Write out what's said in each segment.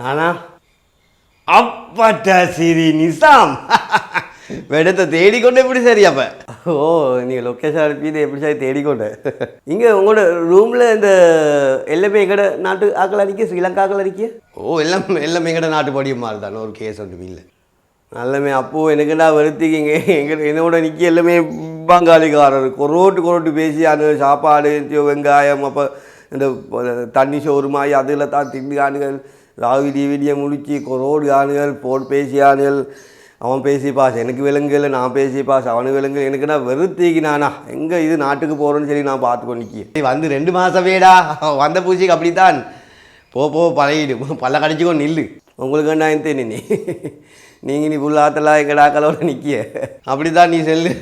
நானா? அப்பட்டா சரி நிசாம். வெடத்தை தேடிக்கொண்டு எப்படி சரி அப்போ? ஓ நீங்கள் லொக்கேஷன் அனுப்பிட்டு எப்படி சரி தேடிக்கொண்டு? இங்கே உங்களோட ரூமில் இந்த எல்லாமே எங்கட நாட்டு ஆக்கள் அடிக்க ஸ்ரீலங்கா ஆக்கள் அடிக்க? ஓ எல்லாம் எல்லாமே எங்கட நாட்டு படியும் மாதிரி தானே. ஒரு கேஸ் ஒன்றும் இல்லை நல்லமே அப்போது எனக்குடா வருத்திக்கிங்க எங்கள் என்னோட நிற்க எல்லாமே பங்காளிக்காரர். கொரோட்டு கொரோட்டு பேசி அந்த சாப்பாடு வெங்காயம் அப்போ இந்த தண்ணி சோறுமாய் அதில் தான் திண்டு ஆணுகள் ராவிடி விடிய முடிச்சு கொரோடு ஆணுகள் போட் பேசி ஆணுகள் அவன் பேசி பாஸ். எனக்கு விலங்குல நான் பேசி பாஸ். அவனுக்கு விலங்கு எனக்குடா வெறுத்திக்கினானா எங்கே இது நாட்டுக்கு போகிறோன்னு சொல்லி நான் பார்த்து நிற்கி வந்து ரெண்டு மாதமேடா வந்த பூச்சிக்கு அப்படித்தான். போ போ பழகிடு. பல்ல கடிச்சிக்கோ நில்லு. உங்களுக்கு என்ன தெரியும் நீ நீங்கள் நீ புல்லாத்தலாம் எங்கடாக்களோட நிற்கிய அப்படி தான் நீ செல்லு.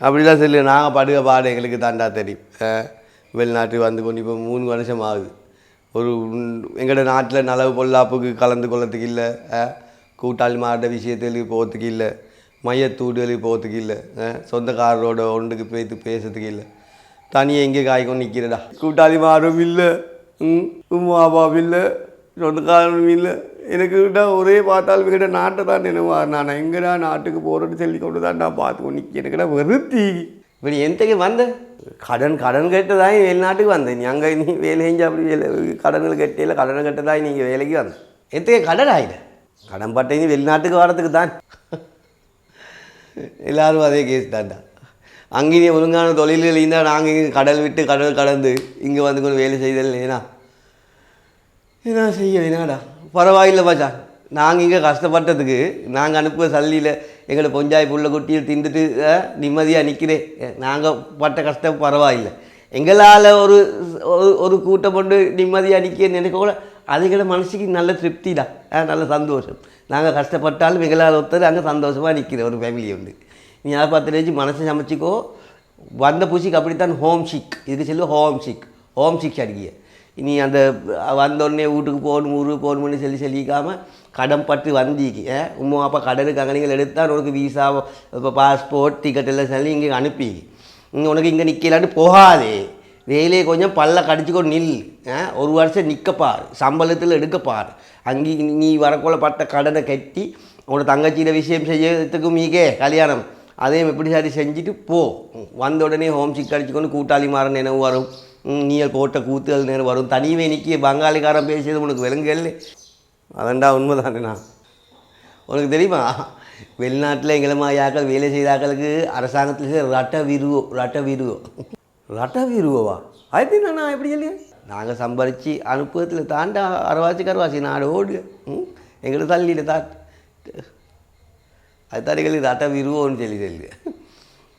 அப்படி தான் செல்லு. நாங்கள் படுக பாடு எங்களுக்கு தாண்டா தெரியும். அஹ், வெளிநாட்டு வந்து கொண்டு இப்போ மூணு வருஷம் ஆகுது. ஒரு எங்களோட நாட்டில் நலவு பொல்லாப்புக்கு கலந்து கொள்ளத்துக்கு இல்லை கூட்டாளி மாட்ட விஷயத்தில் போகிறதுக்கு இல்லை? மையத்தூடுகளுக்கு போகிறதுக்கு இல்லை? சொந்தக்காரரோட ஒன்றுக்கு போய்த்து பேசுறதுக்கு இல்லை. தனியாக எங்கே காய்க்கும் நிற்கிறடா கூட்டாளி மாறும் இல்லை ம்? உமா அப்பாவும் இல்லை சொந்தக்காரனும் இல்லை. எனக்கு ஒரே பார்த்தாலும் கிட்ட நாட்டை தான் நினைவா. நான் எங்கடா நாட்டுக்கு போகிறேன்னு சொல்லி கொண்டு தான் நான் பார்த்து நிற்க எனக்குடா வெறுத்தி. இப்போ நீ எந்தக்கு வந்த? கடன் கடன் கட்டுதான் வெளிநாட்டுக்கு வந்தேன். நீ அங்கே நீ வேலை செஞ்சு அப்படி வேலை கடன்கள் கட்டியில் கடனை கட்டதான் நீங்கள் வேலைக்கு வந்த எத்தகைய கடன் ஆகிட கடன் பட்டை நீ வெளிநாட்டுக்கு வரதுக்கு தான். எல்லாரும் அதே கேஸ் தான்டா. அங்கேயும் ஒழுங்கான தொழில்கள் இருந்தால் நாங்கள் இங்கே கடல் விட்டு கடல் கடந்து இங்கே வந்து கொண்டு வேலை செய்தல் ஏன்னா என்ன செய்ய என்னடா பரவாயில்லை மச்சான் நாங்கள் இங்கே கஷ்டப்பட்டதுக்கு நாங்கள் அனுப்புகிற சல்லியில் எங்களை பொஞ்சாய் புள்ள குட்டியில் தின்றுட்டு நிம்மதியாக நிற்கிறேன் நாங்கள் பட்ட கஷ்டம் பரவாயில்லை. எங்களால் ஒரு ஒரு- ஒரு கூட்டம் கொண்டு நிம்மதியாக நிற்க நினைக்க கூட அதுக்கிட மனசுக்கு நல்ல திருப்தி தான் நல்ல சந்தோஷம். நாங்கள் கஷ்டப்பட்டாலும் எங்களால் ஒருத்தர் அங்கே சந்தோஷமாக நிற்கிற ஒரு ஃபேமிலி உண்டு. நீ அதை பார்த்து வச்சு மனசை சமைச்சிக்கோ. வந்த பூசிக்கு அப்படித்தான் ஹோம் ஷிக் இதுக்கு சொல்லுவோம் ஹோம் ஷிக் ஹோம் ஷிக் அடிக்கிய நீ அந்த வந்தோடனே வீட்டுக்கு போகணும் ஊருக்கு போகணும்னு சொல்லி சொல்லிக்காமல் கடன் பட்டு வந்தீங்க உமா உம்மா அப்பா கடனுக்கு அங்கே நீங்கள் எடுத்தால் உனக்கு விசா இப்போ பாஸ்போர்ட் டிக்கெட் எல்லாம் சொல்லி இங்கே அனுப்பி இங்கே உனக்கு இங்கே நிற்கலான்னு போகாதே. வேலையை கொஞ்சம் பல்ல கடிச்சிக்கொண்டு நில். ஆ? ஒரு வருஷம் நிற்கப்பார் சம்பளத்தில் எடுக்கப்பார். அங்கே நீ வரக்குள்ள பட்ட கடனை கட்டி உன்னோட தங்கச்சியில் விஷயம் செய்யறதுக்கு மீகே கல்யாணம். அதையும் எப்படி சரி செஞ்சுட்டு போ. வந்த உடனே ஹோம் சிக் அடிச்சுக்கொண்டு கூட்டாளி மாற நினைவு வரும். நீ போட்ட கூத்துகள் நேரம் வரும். தனிவே நிற்கிய பங்காளிக்காரன் பேசியது உனக்கு விலங்குகள் அதண்டா உண்மைதானேண்ணா உனக்கு தெரியுமா? வெளிநாட்டில் எங்களை மாதிரியாக்கள் வேலை செய்தாக்களுக்கு அரசாங்கத்தில் ரட்ட விருவோ ரட்ட விருவோ ரட்ட விருவோவா அது என்னண்ணா எப்படி சொல்லி? நாங்கள் சம்பாரித்து அனுப்புவதில் தாண்டா அரவாசி கரவாசி நாடு ஓடு ம்? எங்கள்கிட்ட தள்ளியில் தான் அது தடைகளுக்கு ரட்ட விருவோன்னு சொல்லி சொல்லி.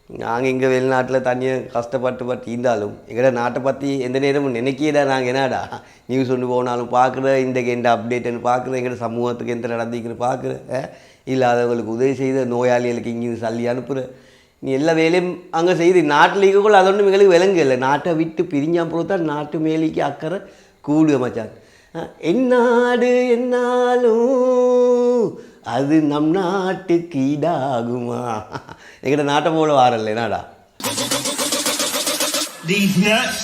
நாங்கள் இங்கே வெளிநாட்டில் தனியாக கஷ்டப்பட்டு பட்டு இருந்தாலும் எங்கட நாட்டை பற்றி எந்த நேரமும் நினைக்கியடா நாங்கள் என்னடா? நியூஸ் ஒன்று போனாலும் பார்க்குற இன்றைக்கு எந்த அப்டேட்டுன்னு பார்க்குற எங்கட சமூகத்துக்கு எந்த நடந்திக்குன்னு பார்க்குற இல்லாதவங்களுக்கு உதவி செய்த நோயாளிகளுக்கு இங்கேயும் சல்லி அனுப்புகிற நீ எல்லா வேலையும் அங்கே செய்து நாட்டில் இருக்கக்குள்ள அது ஒன்றும் எங்களுக்கு விளங்கு இல்லை. நாட்டை விட்டு பிரிஞ்சா போது தான் நாட்டு மேலேக்கு அக்கறை கூடு மச்சான் என்னாடு என்னாலும் அது நம் நாட்டுக்கு ஈடாகுமா எங்கிட்ட நாட்டை போல வாரல்ல என்னடா These nuts,